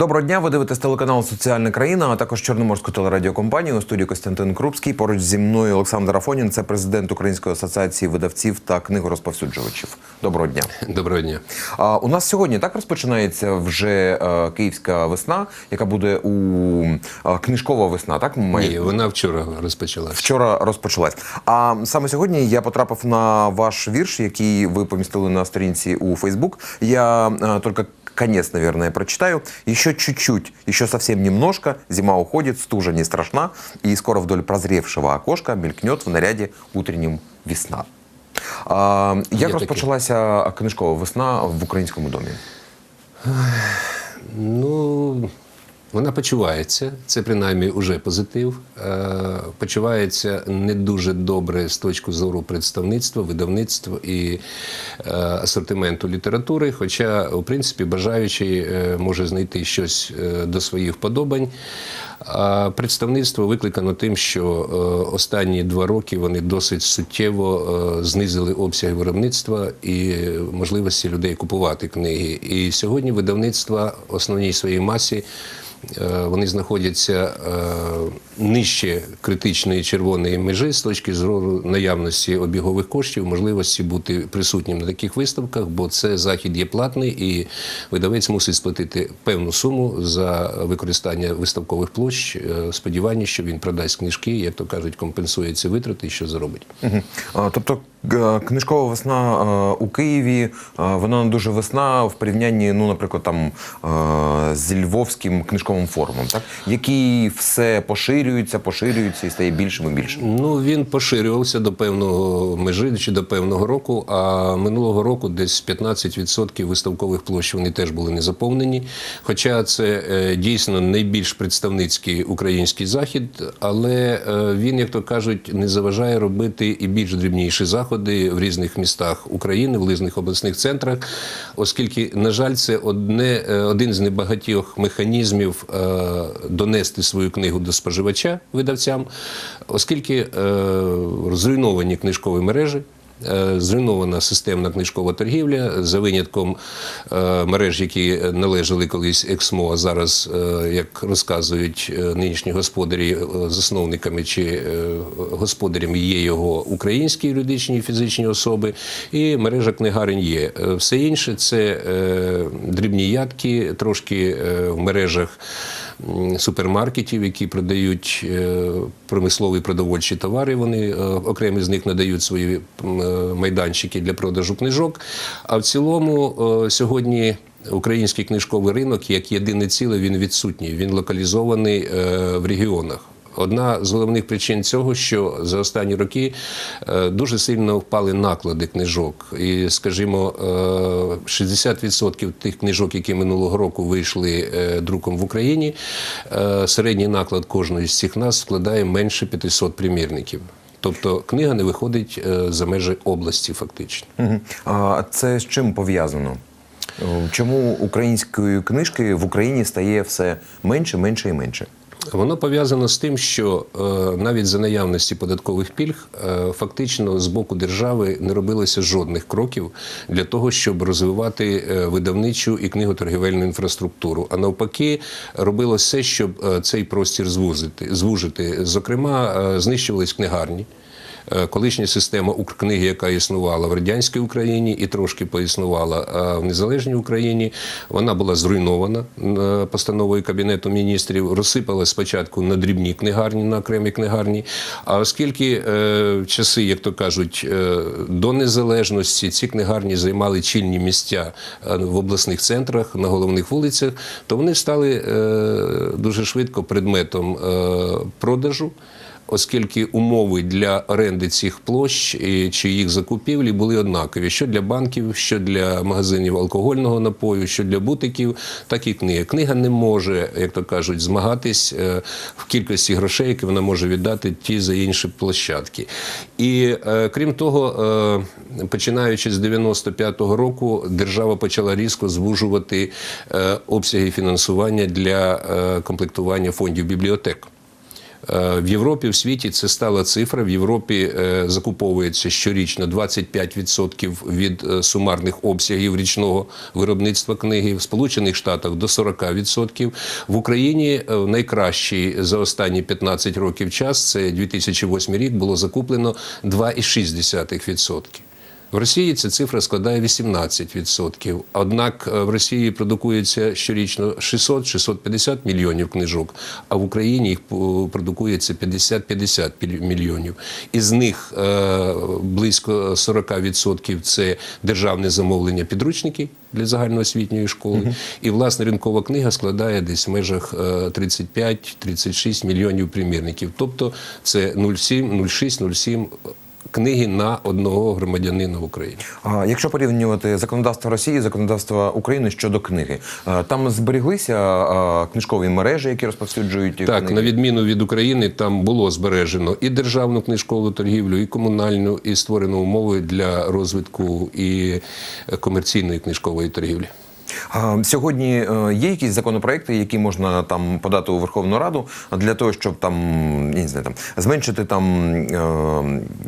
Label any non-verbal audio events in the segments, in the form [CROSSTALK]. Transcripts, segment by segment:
Доброго дня. Ви дивитесь телеканал Соціальна країна, а також Чорноморську телерадіокомпанію. У студії Костянтин Крупський. Поруч зі мною Олександр Афонін. Це президент Української асоціації видавців та книгорозповсюджувачів. Доброго дня. [LAUGHS] Доброго дня. А, у нас сьогодні так розпочинається вже е, київська весна, яка буде у е, книжкова весна. Так ми Ні, вона вчора розпочалася. Вчора розпочалась. А саме сьогодні я потрапив на ваш вірш, який ви помістили на сторінці у Фейсбук. Я э, только конец, наверное, прочитаю. Еще чуть-чуть, еще совсем немножко, зима уходит, стужа не страшна, и скоро вдоль прозревшего окошка мелькнет в наряде утренним весна. А, як розпочалася книжкова весна в українському домі? Ну, вона почувається. Це принаймні вже позитив. Е, Почувається не дуже добре з точки зору представництва, видавництва і е, асортименту літератури. Хоча, в принципі, бажаючий е, може знайти щось до своїх вподобань. А представництво викликано тим, що останні два роки вони досить суттєво знизили обсяг виробництва і можливості людей купувати книги. І сьогодні видавництва основній своїй масі. Е, Вони знаходяться е, нижче критичної червоної межі з точки зору наявності обігових коштів, можливості бути присутнім на таких виставках, бо це захід є платний, і видавець мусить сплатити певну суму за використання виставкових площ. е, Сподівання, що він продасть книжки, як то кажуть, компенсує ці витрати і що заробить. Тобто книжкова весна у Києві, вона не дуже весна в порівнянні, ну, наприклад, там з Львовським книжковим форумом, так? який все поширюється, поширюється і стає більшим і більшим. Ну він поширювався до певного межі чи до певного року. А минулого року десь 15% виставкових площ вони теж були не заповнені. Хоча це е, дійсно найбільш представницький український захід, але е, він, як то кажуть, не заважає робити і більш дрібніші заходи в різних містах України, в різних обласних центрах, оскільки, на жаль, це одне, е, один з небагатьох механізмів е, донести свою книгу до споживача видавцям, оскільки е, зруйновані книжкові мережі. Е, Зруйнована системна книжкова торгівля за винятком е, мереж, які належали колись ексмо, а зараз, е, як розказують нинішні господарі, засновниками чи господарями є його українські юридичні і фізичні особи, і мережа книгарень є. Все інше це дрібні ядки, трошки в мережах супермаркетів, які продають е, промислові продовольчі товари. Вони е, окремі з них надають свої е, майданчики для продажу книжок. А в цілому сьогодні. Український книжковий ринок як єдине ціле він відсутній. Він локалізований в регіонах. Одна з головних причин цього, що за останні роки е, дуже сильно впали наклади книжок. І, скажімо, е, 60% тих книжок, які минулого року вийшли е, друком в Україні, е, середній наклад кожної з цих нас складає менше 500 примірників. Тобто книга не виходить е, за межі області, фактично. А це з чим пов'язано? Е, Чому української книжки в Україні стає все менше, менше і менше? Воно пов'язано з тим, що е, навіть за наявності податкових пільг е, фактично з боку держави не робилося жодних кроків для того, щоб розвивати е, видавничу і книготоргівельну інфраструктуру. А навпаки, робилося все, щоб цей простір звужити. Зокрема, знищувались книгарні. Е, Колишня система Укркниги, яка існувала в радянській Україні і трошки поіснувала в незалежній Україні, вона була зруйнована е, постановою Кабінету міністрів, розсипалась спочатку на дрібні книгарні, на окремі книгарні. А оскільки е, в часи, як то кажуть, е, до незалежності ці книгарні займали чільні місця е, в обласних центрах, на головних вулицях, то вони стали е, дуже швидко предметом е, продажу оскільки умови для оренди цих площ чи їх закупівлі були однакові: що для банків, що для магазинів алкогольного напою, що для бутиків, так і книги. Книга не може, як то кажуть, змагатись е, в кількості грошей, які вона може віддати ті за інші площадки. І е, крім того, е, починаючи з 95-го року, держава почала різко звужувати е, обсяги фінансування для е, комплектування фондів бібліотек. Е, В Європі, в світі це стала цифра. В Європі е, закуповується щорічно 25% від е, сумарних обсягів річного виробництва книги. В Сполучених Штатах до 40%. В Україні найкращий за останні 15 років час, це 2008 рік, було закуплено 2,6%. В Росії ця цифра складає 18%. Однак е, в Росії продукується щорічно 600-650 мільйонів книжок, а в Україні їх е, продукується 50-50 піль- мільйонів. Із них е, близько 40% це державне замовлення підручників для загальноосвітньої школи. І власне ринкова книга складає десь в межах е, 35-36 мільйонів примірників. Тобто це 0,7, 0,6, 0,7 книги на одного громадянина в Україні. А, Якщо порівнювати законодавство Росії і законодавство України щодо книги, там зберіглися книжкові мережі, які розповсюджують Так, книги? на відміну від України, там було збережено і державну книжкову торгівлю, і комунальну, і створено умови для розвитку і е, комерційної книжкової торгівлі. Сьогодні е, є якісь законопроекти, які можна там подати у Верховну Раду для того, щоб там не знаю, там зменшити там е,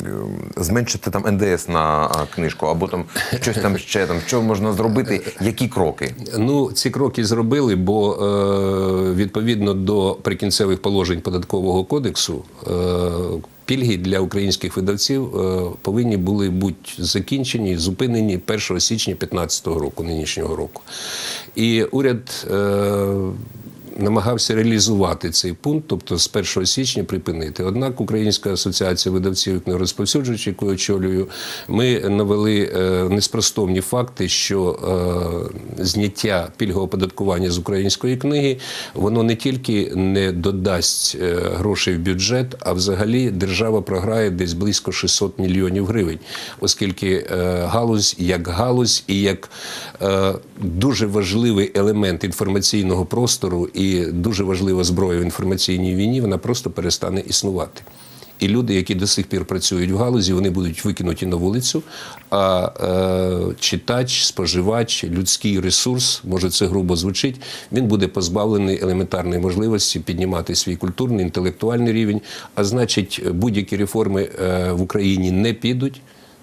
е, зменшити там НДС на книжку, або там щось там ще там, що можна зробити, які кроки? Ну, ці кроки зробили, бо відповідно до прикінцевих положень податкового кодексу. Пільги для українських видавців е, повинні були бути закінчені, зупинені 1 січня 2015 року, нинішнього року. І уряд е, намагався реалізувати цей пункт, тобто з 1 січня припинити. Однак Українська асоціація видавців книгорозповсюджувачів, яку очолюю, ми навели е, неспростовні факти, що е, зняття пільгового оподаткування з української книги воно не тільки не додасть е, грошей в бюджет, а взагалі держава програє десь близько 600 мільйонів гривень, оскільки галузь як галузь і як дуже важливий елемент інформаційного простору дуже важлива зброя в інформаційній війні, вона просто перестане існувати. І люди, які до сих пір працюють в галузі, вони будуть викинуті на вулицю. А е, читач, споживач, людський ресурс, може це грубо звучить, він буде позбавлений елементарної можливості піднімати свій культурний, інтелектуальний рівень. А значить, будь-які реформи е, в Україні не підуть,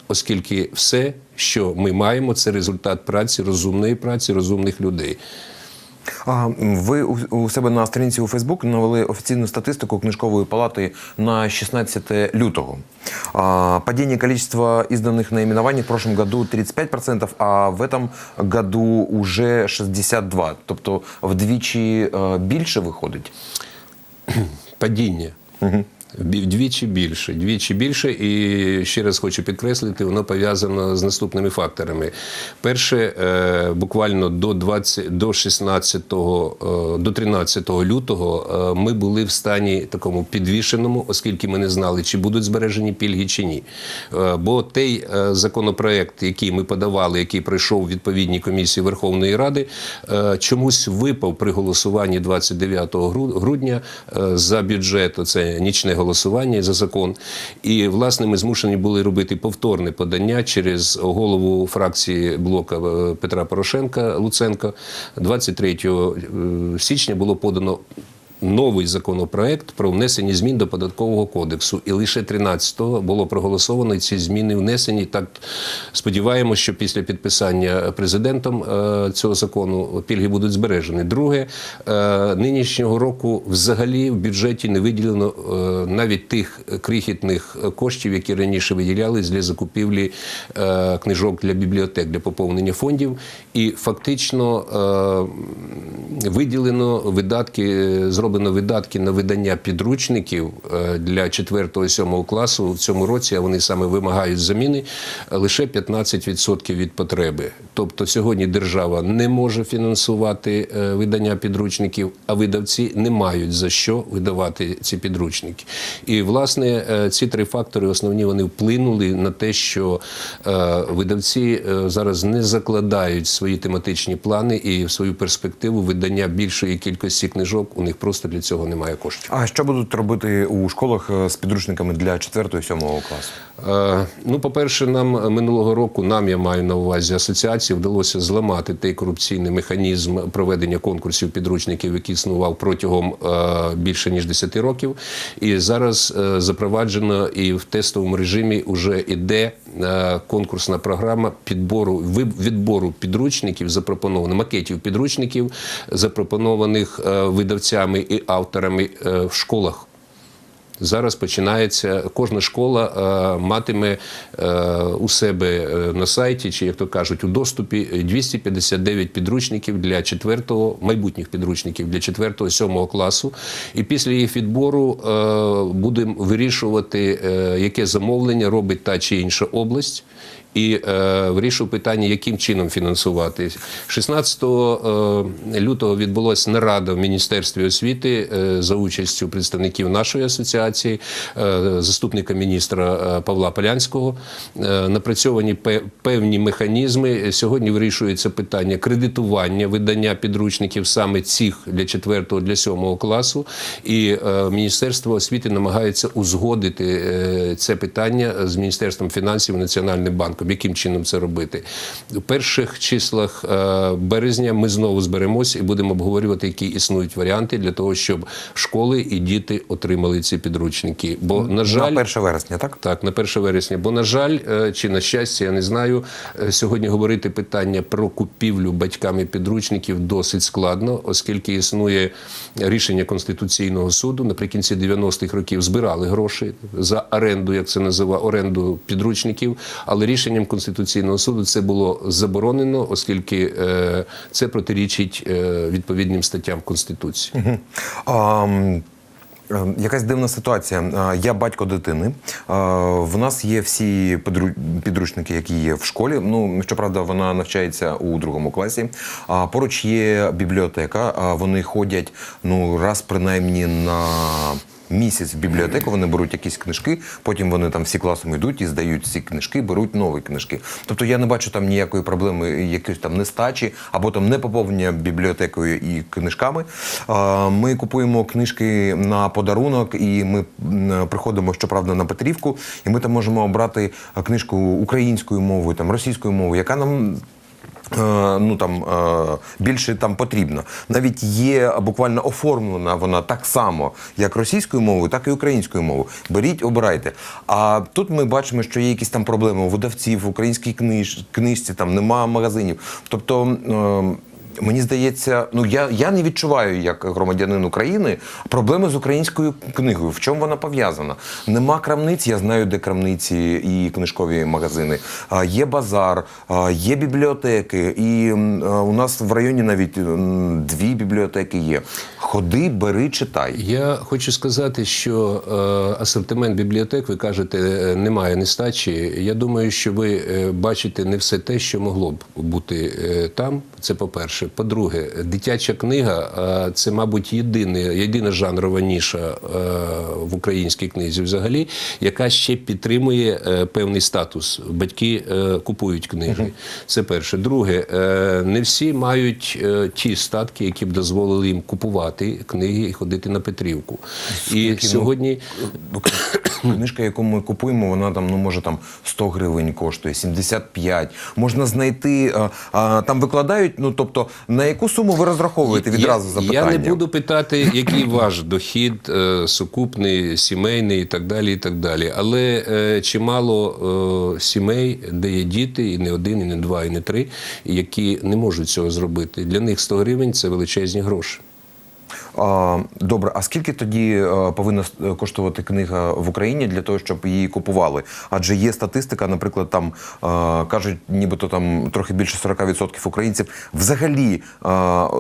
оскільки все, що ми маємо, це результат праці, розумної праці, розумних людей. А, ви у, себе на сторінці у Фейсбук навели офіційну статистику книжкової палати на 16 лютого. А, падение количества изданных наименований в прошлом году 35%, а в этом году уже 62%. Тобто вдвічі е, більше виходить. Падіння. Бі- Вдвічі більше, двічі більше, і ще раз хочу підкреслити, воно пов'язано з наступними факторами. Перше, е, буквально до 20, до 16, е, до 13 лютого е, ми були в стані такому підвішеному, оскільки ми не знали, чи будуть збережені пільги чи ні. Бо той законопроект, який ми подавали, який пройшов відповідній комісії Верховної Ради, чомусь випав при голосуванні 29 гру- грудня за бюджет. Це нічне голосування за закон. І власне ми змушені були робити повторне подання через голову фракції блока е, Петра Порошенка Луценка. 23 е, січня було подано. Новий законопроект про внесення змін до податкового кодексу, і лише 13-го було проголосовано ці зміни внесені. Так сподіваємося, що після підписання президентом е, цього закону пільги будуть збережені. Друге, е, нинішнього року взагалі в бюджеті не виділено е, навіть тих крихітних коштів, які раніше виділялись для закупівлі книжок для бібліотек для поповнення фондів, і фактично виділено видатки, зроблено видатки на видання підручників е, для 4-7 класу в цьому році, а вони саме вимагають заміни е, лише 15% від потреби. Тобто сьогодні держава не може фінансувати е, видання підручників, а видавці не мають за що видавати ці підручники. І власне ці три фактори основні вони вплинули на те, що видавці зараз не закладають свої тематичні плани і в свою перспективу видання більшої кількості книжок у них просто просто для цього немає коштів. А що будуть робити у школах е, з підручниками для 4-7 класу? Е, Ну, по-перше, нам минулого року, нам я маю на увазі асоціації, вдалося зламати той корупційний механізм проведення конкурсів підручників, який існував протягом е, більше ніж 10 років. І зараз е, запроваджено і в тестовому режимі вже іде е, конкурсна програма підбору відбору підручників, запропонованих макетів підручників, запропонованих е, видавцями і авторами е, в школах. Зараз починається кожна школа е, матиме е, у себе е, на сайті, чи як то кажуть, у доступі 259 підручників для 4 майбутніх підручників для 4-7 класу. І після їх відбору будемо вирішувати, яке замовлення робить та чи інша область. І е, вирішив питання, яким чином фінансувати. 16 е, лютого відбулася нарада в Міністерстві освіти е, за участю представників нашої асоціації, е, заступника міністра е, Павла Полянського. Е, напрацьовані пе- певні механізми. Сьогодні вирішується питання кредитування видання підручників саме цих для 4 для 7 класу. І е, Міністерство освіти намагається узгодити е, це питання з Міністерством фінансів і Національним банком. Яким чином це робити? У перших числах е, березня ми знову зберемося і будемо обговорювати, які існують варіанти для того, щоб школи і діти отримали ці підручники. Бо на жаль, На 1 вересня, так? так, на 1 вересня. Бо, на жаль, е, чи на щастя, я не знаю. е, Сьогодні говорити питання про купівлю батьками підручників досить складно, оскільки існує рішення Конституційного суду. Наприкінці 90-х років збирали гроші за оренду, як це називає, оренду підручників. Але рішенням Конституційного суду це було заборонено, оскільки е, це протирічить е, відповідним статтям Конституції. А, е, Якась дивна ситуація. Я батько дитини. В нас є всі підручники, які є в школі. Ну, щоправда, вона навчається у другому класі. А поруч є бібліотека. Вони ходять ну раз принаймні на. Місяць в бібліотеку вони беруть якісь книжки, потім вони там всі класом йдуть і здають ці книжки, беруть нові книжки. Тобто я не бачу там ніякої проблеми, якоїсь там нестачі або там непоповнення бібліотекою і книжками. Ми купуємо книжки на подарунок, і ми приходимо, щоправда, на Петрівку, і ми там можемо обрати книжку українською мовою, там російською мовою, яка нам. Е, Ну там е, більше там потрібно. Навіть є буквально оформлена вона так само, як російською мовою, так і українською мовою. Беріть, обирайте. А тут ми бачимо, що є якісь там проблеми у видавців, в українській книж, книжці, там нема магазинів. Тобто. Мені здається, ну я, я не відчуваю як громадянин України проблеми з українською книгою. В чому вона пов'язана? Нема крамниць, я знаю, де крамниці і книжкові магазини. А, Є базар, є бібліотеки, і у нас в районі навіть дві бібліотеки є. Ходи, бери, читай. Я хочу сказати, що е, асортимент бібліотек, ви кажете, е, немає нестачі. Я думаю, що ви е, бачите не все те, що могло б бути е, там. Це по-перше. По-друге, дитяча книга е, це, мабуть, єдине, єдина жанрова ніша е, в українській книзі, взагалі, яка ще підтримує е, певний статус. Батьки е, купують книги. Це перше. Друге, е, не всі мають е, ті статки, які б дозволили їм купувати книги і ходити на Петрівку. І сьогодні Книжка, яку ми купуємо, вона там ну може там 100 гривень коштує, 75. Можна знайти а, а, там викладають. Ну тобто, на яку суму ви розраховуєте відразу запитання? Я не буду питати, який ваш дохід е, сукупний, сімейний і так далі. і так далі. Але е, чимало е, сімей, де є діти, і не один, і не два, і не три, які не можуть цього зробити. Для них 100 гривень це величезні гроші. Добре, а скільки тоді е, повинна коштувати книга в Україні для того, щоб її купували? Адже є статистика, наприклад, там е, кажуть, нібито там трохи більше 40% українців взагалі е,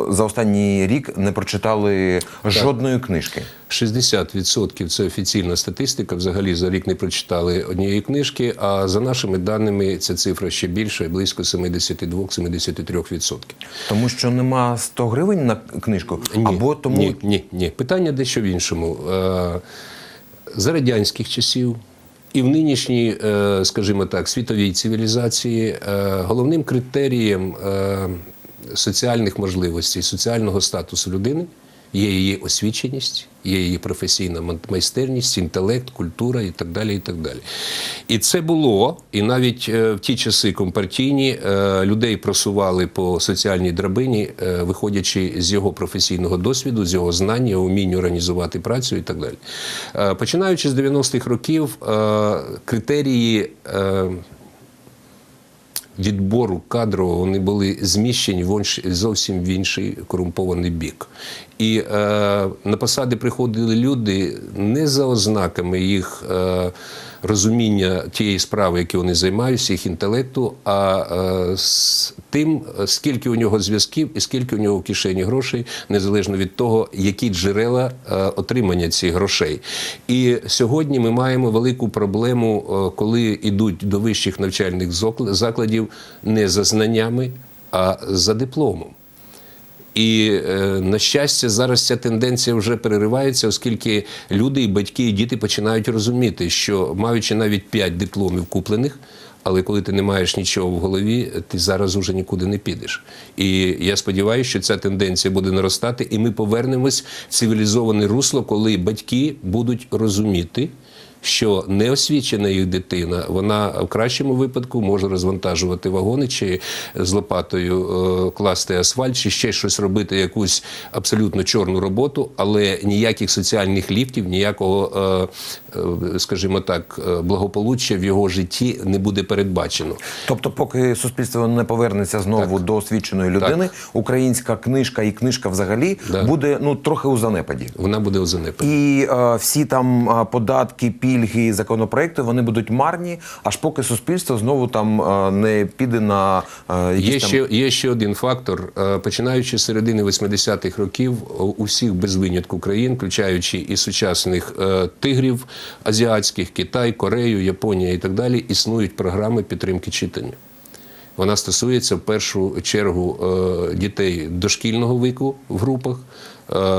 за останній рік не прочитали жодної книжки. 60% це офіційна статистика. Взагалі за рік не прочитали однієї книжки. А за нашими даними ця цифра ще більша, близько 72-73%. Тому що нема 100 гривень на книжку, або тому ні, ні, ні. Питання дещо в іншому. Е, За радянських часів і в нинішній, е, скажімо так, світовій цивілізації е, головним критерієм соціальних можливостей, соціального статусу людини Є її освіченість, є її професійна майстерність, інтелект, культура і так далі. І так далі. І це було, і навіть е, в ті часи компартійні е, людей просували по соціальній драбині, е, виходячи з його професійного досвіду, з його знань, його організувати працю і так далі. Починаючи з 90-х років, критерії. Відбору кадрового вони були зміщені в зовсім в інший корумпований бік. І е, на посади приходили люди не за ознаками їх е, розуміння тієї справи, які вони займаються, їх інтелекту, а е, з тим, скільки у нього зв'язків і скільки у нього в кишені грошей, незалежно від того, які джерела е, отримання цих грошей. І сьогодні ми маємо велику проблему, е, коли йдуть до вищих навчальних закладів не за знаннями, а за дипломом. І е, на щастя, зараз ця тенденція вже переривається, оскільки люди, і батьки, і діти починають розуміти, що маючи навіть 5 дипломів куплених, але коли ти не маєш нічого в голові, ти зараз уже нікуди не підеш. І я сподіваюся, що ця тенденція буде наростати, і ми повернемось в цивілізоване русло, коли батьки будуть розуміти. Що неосвічена їх дитина, вона в кращому випадку може розвантажувати вагони чи з лопатою е, класти асфальт, чи ще щось робити, якусь абсолютно чорну роботу, але ніяких соціальних ліфтів, ніякого, е, е, скажімо так, благополуччя в його житті не буде передбачено. Тобто, поки суспільство не повернеться знову до освіченої людини, українська книжка і книжка взагалі Да. буде ну трохи у занепаді. Вона буде у занепаді. І е, всі там податки, пільги, законопроекти вони будуть марні, аж поки суспільство знову там е, не піде на е, якісь Є там... ще, є ще один фактор. Е, Починаючи з середини 80-х років, у всіх без винятку країн, включаючи і сучасних тигрів азіатських, Китай, Корею, Японія і так далі, існують програми підтримки читання. Вона стосується в першу чергу дітей дошкільного віку в групах,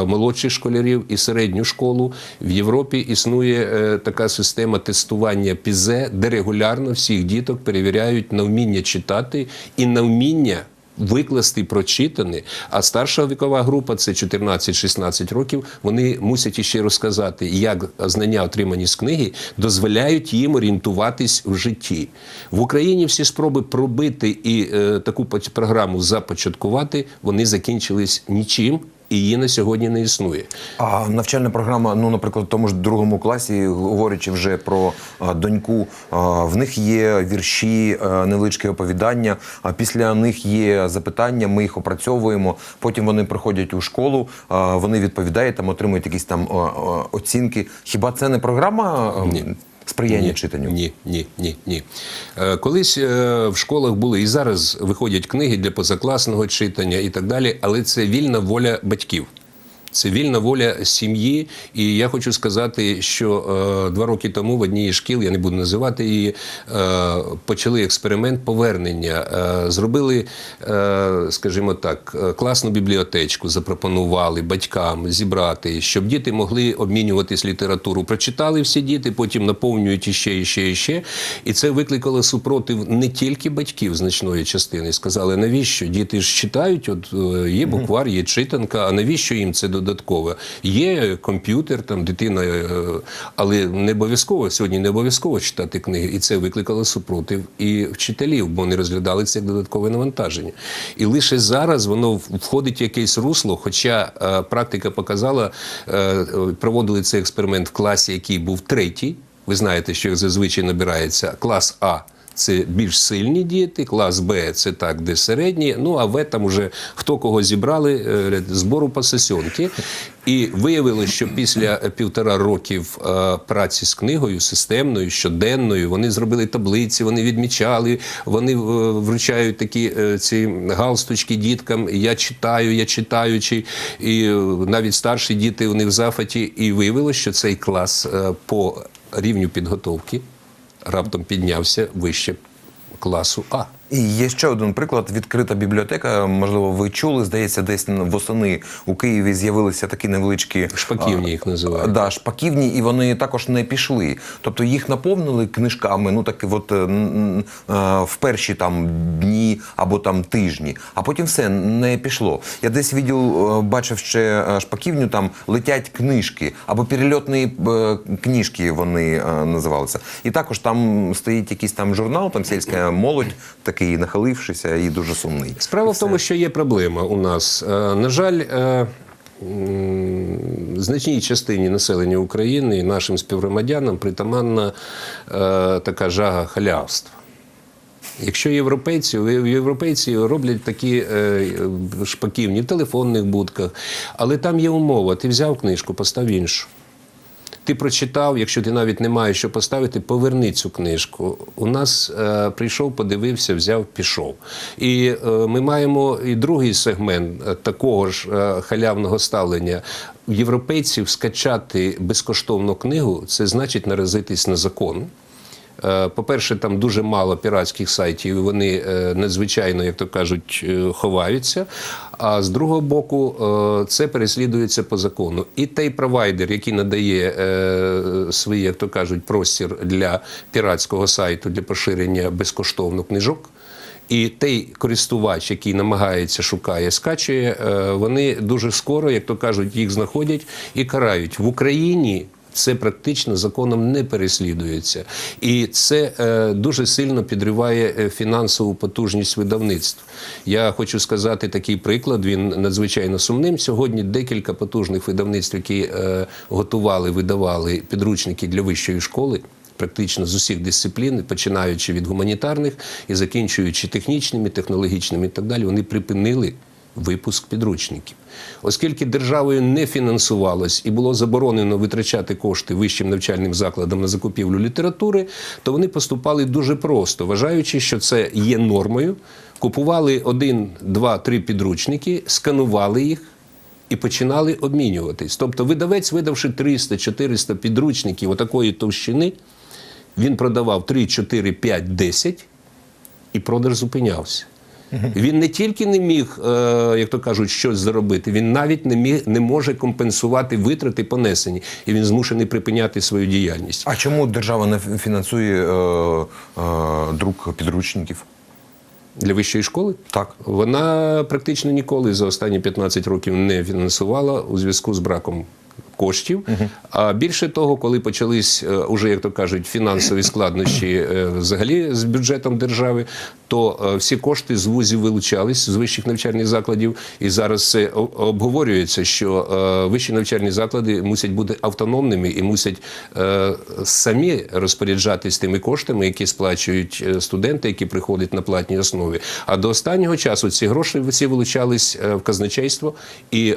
молодших школярів і середню школу. В Європі існує е, така система тестування ПІЗЕ, де регулярно всіх діток перевіряють на вміння читати і на вміння. Викласти прочитане, а старша вікова група це 14-16 років. Вони мусять іще розказати, як знання, отримані з книги, дозволяють їм орієнтуватись в житті. В Україні всі спроби пробити і е, таку програму започаткувати, вони закінчились нічим, її на сьогодні не існує. А навчальна програма, ну, наприклад, в тому ж другому класі, говорячи вже про доньку, в них є вірші, невеличкі оповідання. А після них є запитання, ми їх опрацьовуємо. Потім вони приходять у школу, вони відповідають, там отримують якісь там оцінки. Хіба це не програма Ні. Сприяння ні, читанню? Ні, ні, ні, ні. Е, Колись е, в школах були і зараз виходять книги для позакласного читання і так далі, але це вільна воля батьків. Це вільна воля сім'ї, і я хочу сказати, що е, два роки тому в одній із шкіл, я не буду називати її, е, почали експеримент повернення. Е, зробили, е, скажімо так, е, класну бібліотечку, запропонували батькам зібрати, щоб діти могли обмінюватись літературу. Прочитали всі діти, потім наповнюють іще, іще, іще. І це викликало супротив не тільки батьків значної частини. Сказали, навіщо діти ж читають? От е, є буквар, є читанка. А навіщо їм це додатково? Є комп'ютер, там дитина, е, але не обов'язково сьогодні не обов'язково читати книги, і це викликало супротив і вчителів, бо вони розглядали це як додаткове навантаження. І лише зараз воно входить в якесь русло. Хоча е, практика показала, е, проводили цей експеримент в класі, який був третій. Ви знаєте, що зазвичай набирається клас А. Це більш сильні діти, клас Б це так, де середні. Ну а В там уже хто кого зібрали е, збору по сесіонки. І виявилося, що після півтора років е, праці з книгою системною, щоденною, вони зробили таблиці, вони відмічали, вони е, вручають такі ці галстучки діткам. Я читаю, я читаючи, і навіть старші діти вони в зафаті. І виявилося, що цей клас по рівню підготовки раптом піднявся вище класу А. І є ще один приклад. Відкрита бібліотека. Можливо, ви чули. Здається, десь восени у Києві з'явилися такі невеличкі Шпаківні їх називають. Да, шпаківні, і вони також не пішли. Тобто їх наповнили книжками, ну так от в перші там дні або там тижні, а потім все не пішло. Я десь відділ е, бачив ще е, шпаківню, там летять книжки або перельотні е, книжки вони називалися. І також там стоїть якийсь там журнал, там сільська молодь, такий нахилившися і дуже сумний. Справа в тому, що є проблема у нас. Е, На жаль, е, значній частині населення України і нашим співгромадянам притаманна е, така жага халявства. Якщо європейці, європейці роблять такі е, шпаківні в телефонних будках, але там є умова: ти взяв книжку, постав іншу. Ти прочитав, якщо ти навіть не маєш що поставити, поверни цю книжку. У нас е, прийшов, подивився, взяв, пішов. І е, ми маємо і другий сегмент е, такого ж е, халявного ставлення. Європейців скачати безкоштовну книгу це значить наразитись на закон. Е, По-перше, там дуже мало піратських сайтів, і вони е, надзвичайно, як то кажуть, е, ховаються. А з другого боку, це переслідується по закону. І той провайдер, який надає свій, як то кажуть, простір для піратського сайту для поширення безкоштовно книжок. І той користувач, який намагається, шукає, скачує, вони дуже скоро, як то кажуть, їх знаходять і карають в Україні. Це практично законом не переслідується, і це е, дуже сильно підриває е, фінансову потужність видавництв. Я хочу сказати такий приклад. Він надзвичайно сумним. Сьогодні декілька потужних видавництв, які е, готували, видавали підручники для вищої школи практично з усіх дисциплін, починаючи від гуманітарних і закінчуючи технічними, технологічними і так далі, вони припинили випуск підручників. Оскільки державою не фінансувалось і було заборонено витрачати кошти вищим навчальним закладам на закупівлю літератури, то вони поступали дуже просто, вважаючи, що це є нормою. Купували один, два, три підручники, сканували їх і починали обмінюватись. Тобто видавець, видавши 300-400 підручників отакої товщини, він продавав 3, 4, 5, 10 і продаж зупинявся. Він не тільки не міг, е, як то кажуть, щось заробити, він навіть не міг не може компенсувати витрати понесені, і він змушений припиняти свою діяльність. А чому держава не фінансує е, е, друк підручників? Для вищої школи Так. вона практично ніколи за останні 15 років не фінансувала у зв'язку з браком коштів. А більше того, коли почались е, уже, як то кажуть, фінансові складнощі е, взагалі з бюджетом держави, то е, всі кошти з вузів вилучались з вищих навчальних закладів, і зараз це обговорюється, що вищі навчальні заклади мусять бути автономними і мусять самі розпоряджатись тими коштами, які сплачують студенти, які приходять на платній основі. А до останнього часу ці гроші всі вилучались в казначейство, і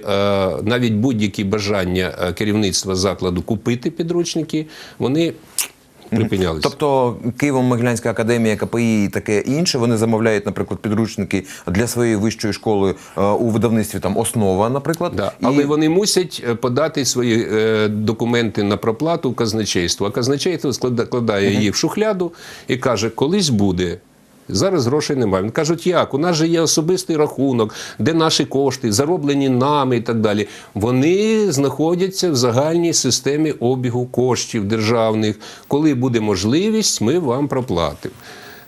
навіть будь-які бажання керівництва закладу купити підручники, вони припинялися. Тобто Києво-Могилянська академія, КПІ і таке інше, вони замовляють, наприклад, підручники для своєї вищої школи е, у видавництві там основа, наприклад. Да. І- Але вони мусять е, подати свої е, документи на проплату в казначейство. А казначейство склада- складає їх в шухляду і каже, колись буде. Зараз грошей немає. Вони кажуть, як? У нас же є особистий рахунок, де наші кошти, зароблені нами і так далі. Вони знаходяться в загальній системі обігу коштів державних. Коли буде можливість, ми вам проплатимо.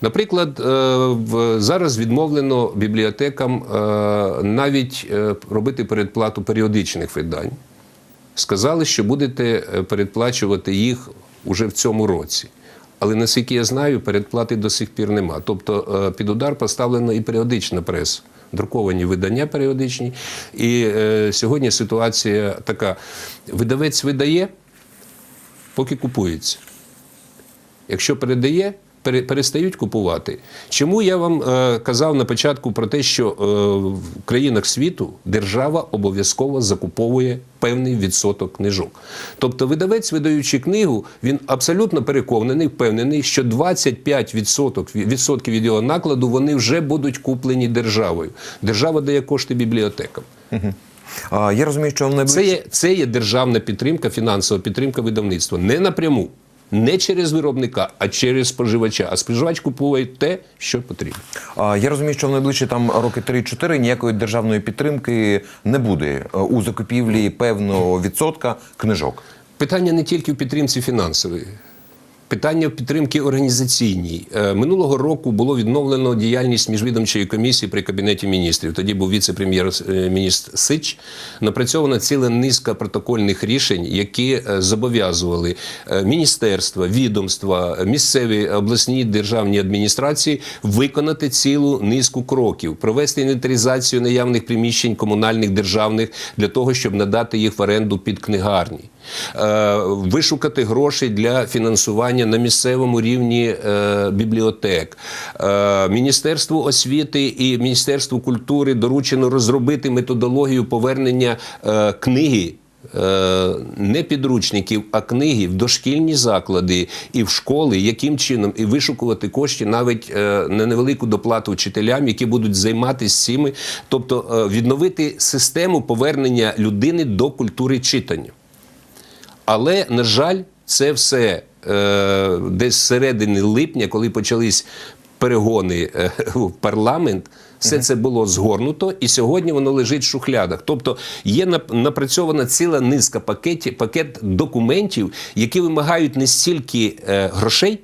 Наприклад, е, зараз відмовлено бібліотекам е, навіть е, робити передплату періодичних видань. Сказали, що будете передплачувати їх уже в цьому році. Але наскільки я знаю, передплати до сих пір нема. Тобто е, під удар поставлена і періодична преса, друковані видання періодичні. І е, сьогодні ситуація така: видавець видає, поки купується. Якщо передає, пере- перестають купувати. Чому я вам е, казав на початку про те, що е, в країнах світу держава обов'язково закуповує певний відсоток книжок. Тобто, видавець, видаючи книгу, він абсолютно переконаний, впевнений, що 25% відсоток, відсотків від його накладу вони вже будуть куплені державою. Держава дає кошти бібліотекам. Я розумію, що в. Це є, це є державна підтримка, фінансова підтримка видавництва. Не напряму. Не через виробника, а через споживача. А споживач купує те, що потрібно. Я розумію, що в найближчі там роки 3-4 ніякої державної підтримки не буде е, у закупівлі певного відсотка книжок. Питання не тільки в підтримці фінансової. Питання підтримки організаційній. Е, Минулого року було відновлено діяльність міжвідомчої комісії при кабінеті міністрів. Тоді був віце-прем'єр-міністр Сич. Напрацьована ціла низка протокольних рішень, які е, зобов'язували е, міністерства, відомства, місцеві обласні державні адміністрації виконати цілу низку кроків, провести інвентаризацію наявних приміщень комунальних державних для того, щоб надати їх в оренду під книгарні. Е, Вишукати гроші для фінансування на місцевому рівні е, бібліотек. Е, Міністерству освіти і Міністерству культури доручено розробити методологію повернення книги. Не підручників, а книги в дошкільні заклади і в школи, яким чином і вишукувати кошти навіть на невелику доплату вчителям, які будуть займатися цими, тобто відновити систему повернення людини до культури читання. Але, на жаль, це все е, десь з середини липня, коли почались перегони е, [LAUGHS] в парламент, все це було згорнуто, і сьогодні воно лежить в шухлядах. Тобто є нап- напрацьована ціла низка пакетів, пакет документів, які вимагають не стільки е, грошей.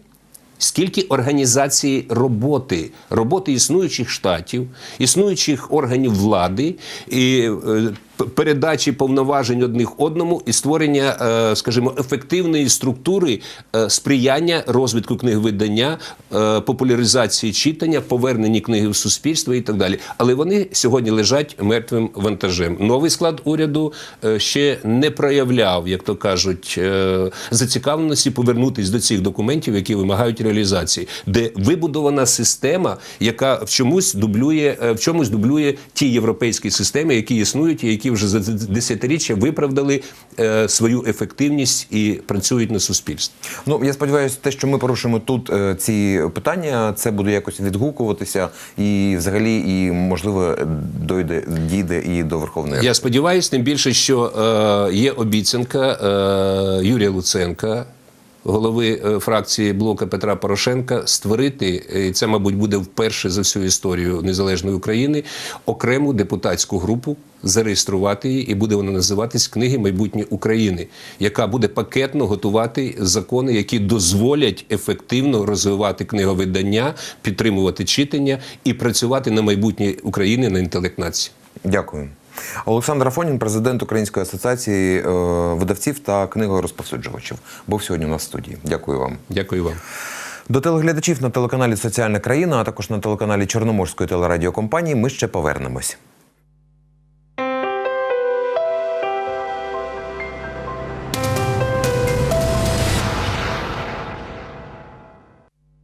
Скільки організації роботи, роботи існуючих штатів, існуючих органів влади і е, передачі повноважень одних одному і створення, е, скажімо, ефективної структури е, сприяння розвитку книговидання, е, популяризації читання, поверненні книги в суспільство і так далі. Але вони сьогодні лежать мертвим вантажем. Новий склад уряду ще не проявляв, як то кажуть, зацікавленості повернутися до цих документів, які вимагають реалізації, де вибудована система, яка в чомусь дублює, в чомусь дублює ті європейські системи, які існують і які вже за десятиріччя виправдали е, свою ефективність і працюють на суспільстві. Ну я сподіваюся, те, що ми порушимо тут е, ці питання, це буде якось відгукуватися, і взагалі, і можливо, дойде дійде і до Верховної Ради. Я сподіваюся, тим більше, що е, є обіцянка е, Юрія Луценка. Голови е, фракції блока Петра Порошенка створити, е, і це, мабуть, буде вперше за всю історію незалежної України, окрему депутатську групу, зареєструвати її, і буде вона називатись Книги майбутнє України, яка буде пакетно готувати закони, які дозволять ефективно розвивати книговидання, підтримувати читання і працювати на майбутнє України на інтелект нації. Дякую. Олександр Афонін, президент Української асоціації е, видавців та книгорозповсюджувачів, був сьогодні у нас в студії. Дякую вам. Дякую вам. До телеглядачів на телеканалі Соціальна країна, а також на телеканалі Чорноморської телерадіокомпанії ми ще повернемось.